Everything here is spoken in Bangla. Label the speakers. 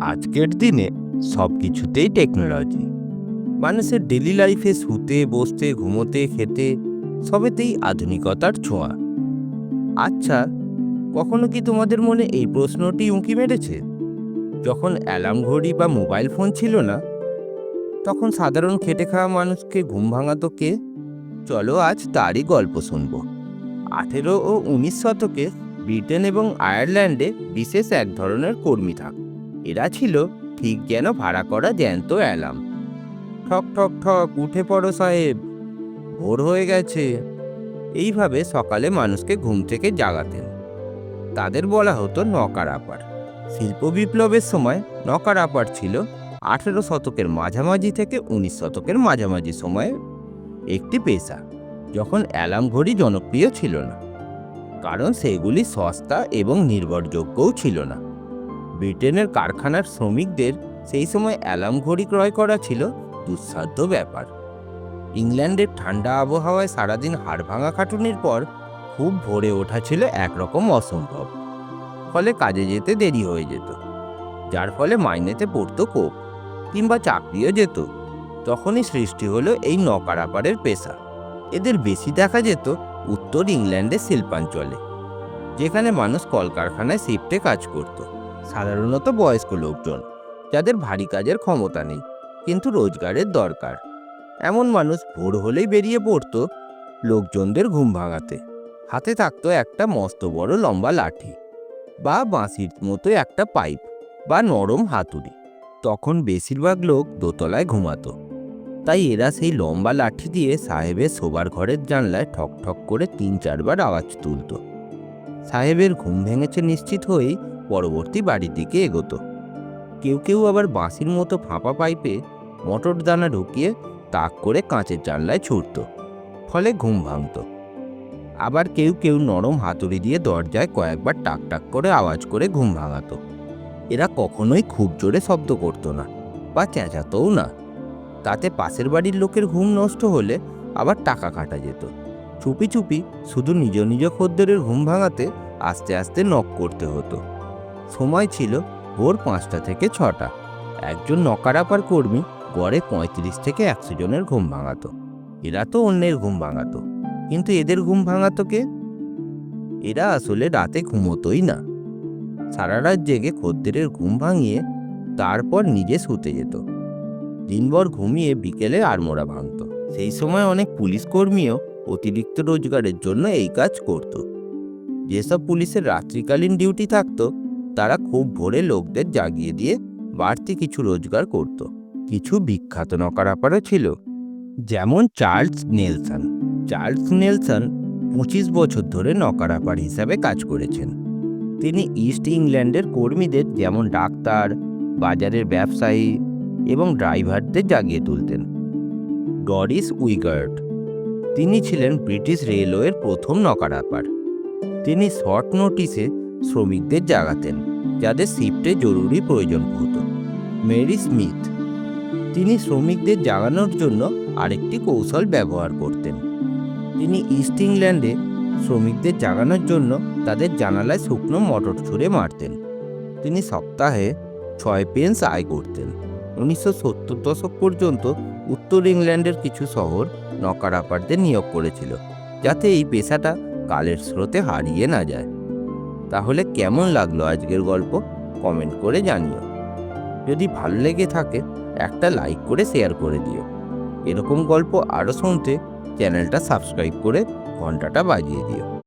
Speaker 1: আজকের দিনে সব কিছুতেই টেকনোলজি। মানুষের ডেলি লাইফে শুতে, বসতে, ঘুমোতে, খেতে সবেতেই আধুনিকতার ছোঁয়া। আচ্ছা কখনো কি তোমাদের মনে এই প্রশ্নটি উঁকি মেরেছে? যখন অ্যালার্ম ঘড়ি বা মোবাইল ফোন ছিল না, তখন সাধারণ খেটে খাওয়া মানুষকে ঘুম ভাঙাতো কে? চলো আজ তারই গল্প শুনব। আঠেরো ও উনিশ শতকে ব্রিটেন এবং আয়ারল্যান্ডে বিশেষ এক ধরনের কর্মী থাক। এরা ছিল ঠিক যেন ভাড়া করা জ্যান্ত অ্যালার্ম। ঠক ঠক ঠক, উঠে পড়ো সাহেব, ভোর হয়ে গেছে। এইভাবে সকালে মানুষকে ঘুম থেকে জাগাতেন। তাদের বলা হতো নকার আপার। শিল্প বিপ্লবের সময় নকার আপার ছিল আঠেরো শতকের মাঝামাঝি থেকে উনিশ শতকের মাঝামাঝি সময়ে একটি পেশা। যখন অ্যালার্ম ঘড়ি জনপ্রিয় ছিল না, কারণ সেগুলি সস্তা এবং নির্ভরযোগ্যও ছিল না। ব্রিটেনের কারখানার শ্রমিকদের সেই সময় অ্যালার্ম ঘড়ি ক্রয় করা ছিল দুঃসাধ্য ব্যাপার। ইংল্যান্ডের ঠান্ডা আবহাওয়ায় সারাদিন হাড় ভাঙা খাটুনির পর খুব ভোরে ওঠা ছিল একরকম অসম্ভব। ফলে কাজে যেতে দেরি হয়ে যেত, যার ফলে মাইনেতে পড়তো কোপ কিংবা চাকরিও যেত। তখনই সৃষ্টি হলো এই নকারাপাড়ের পেশা। এদের বেশি দেখা যেত উত্তর ইংল্যান্ডের শিল্পাঞ্চলে, যেখানে মানুষ কলকারখানায় শিফটে কাজ করত। সাধারণত বয়স্ক লোকজন, যাদের ভারী কাজের ক্ষমতা নেই, কিন্তু রোজগারের দরকার। এমন মানুষ ভোর হলেই বেরিয়ে পড়তো লোকজনদের ঘুম ভাঙাতে। হাতে থাকতো একটা মস্ত বড় লম্বা লাঠি বা বাঁশির মতো একটা পাইপ বা নরম হাতুড়ি। তখন বেশিরভাগ লোক দোতলায় ঘুমাতো। তাই এরা সেই লম্বা লাঠি দিয়ে সাহেবের শোবার ঘরের জানলায় ঠক ঠক করে তিন চারবার আওয়াজ তুলত। সাহেবের ঘুম ভেঙেছে নিশ্চিত হয়েই পরবর্তী বাড়ির দিকে এগোতো। কেউ কেউ আবার বাঁশির মতো ফাঁপা পাইপে মটর দানা ঢুকিয়ে তাক করে কাঁচের জানলায় ছুটত, ফলে ঘুম ভাঙত। আবার কেউ কেউ নরম হাতুড়ি দিয়ে দরজায় কয়েকবার টাক টাক করে আওয়াজ করে ঘুম ভাঙাতো। এরা কখনোই খুব জোরে শব্দ করতো না বা চেঁচাতও না। তাতে পাশের বাড়ির লোকের ঘুম নষ্ট হলে আবার টাকা কাটা যেত। চুপি চুপি শুধু নিজ নিজ খদ্দেরের ঘুম ভাঙাতে আস্তে আস্তে নক করতে হতো। সময় ছিল ভোর পাঁচটা থেকে ছটা। একজন নকারাপার কর্মী গড়ে পঁয়ত্রিশ থেকে একশো জনের ঘুম ভাঙাতো। এরা তো অন্যের ঘুম ভাঙাতো। কিন্তু এদের ঘুম ভাঙাতো কে? এরা আসলে রাতে ঘুমোতোই না। সারা রাত জেগে খদ্দেরের ঘুম ভাঙিয়ে তারপর নিজে শুতে যেত। দিনভর ঘুমিয়ে বিকেলে আড়মোড়া ভাঙত। সেই সময় অনেক পুলিশ কর্মীও অতিরিক্ত রোজগারের জন্য এই কাজ করত। যেসব পুলিশের রাত্রিকালীন ডিউটি থাকতো, তারা খুব ভোরে লোকদের জাগিয়ে দিয়ে বাড়তি কিছু রোজগার করত। কিছু বিখ্যাত নকারাপারও ছিল, যেমন চার্লস নেলসন। চার্লস নেলসন পঁচিশ বছর ধরে নকারাপার হিসাবে কাজ করেছেন। তিনি ইস্ট ইংল্যান্ডের কর্মীদের যেমন ডাক্তার, বাজারের ব্যবসায়ী এবং ড্রাইভারদের জাগিয়ে তুলতেন। ডরিস উইগার্ড তিনি ছিলেন ব্রিটিশ রেলওয়ের প্রথম নকারাপার তিনি শর্ট নোটিসে শ্রমিকদের জাগাতেন, যাদের শিফটে জরুরি প্রয়োজন হতো। মেরি স্মিথ, তিনি শ্রমিকদের জাগানোর জন্য আরেকটি কৌশল ব্যবহার করতেন। তিনি ইস্ট ইংল্যান্ডে শ্রমিকদের জাগানোর জন্য তাদের জানালায় শুকনো মটর ছুঁড়ে মারতেন। তিনি সপ্তাহে ছয় পেন্স আয় করতেন। উনিশশো সত্তর দশক পর্যন্ত উত্তর ইংল্যান্ডের কিছু শহর নকারাপারদের নিয়োগ করেছিল, যাতে এই পেশাটা কালের স্রোতে হারিয়ে না যায়। তাহলে কেমন লাগল আজকের গল্প? কমেন্ট করে জানিও। যদি ভালো লেগে থাকে, একটা লাইক করে শেয়ার করে দিও। এরকম গল্প আরও শুনতে চ্যানেলটা সাবস্ক্রাইব করে ঘন্টাটা বাজিয়ে দিও।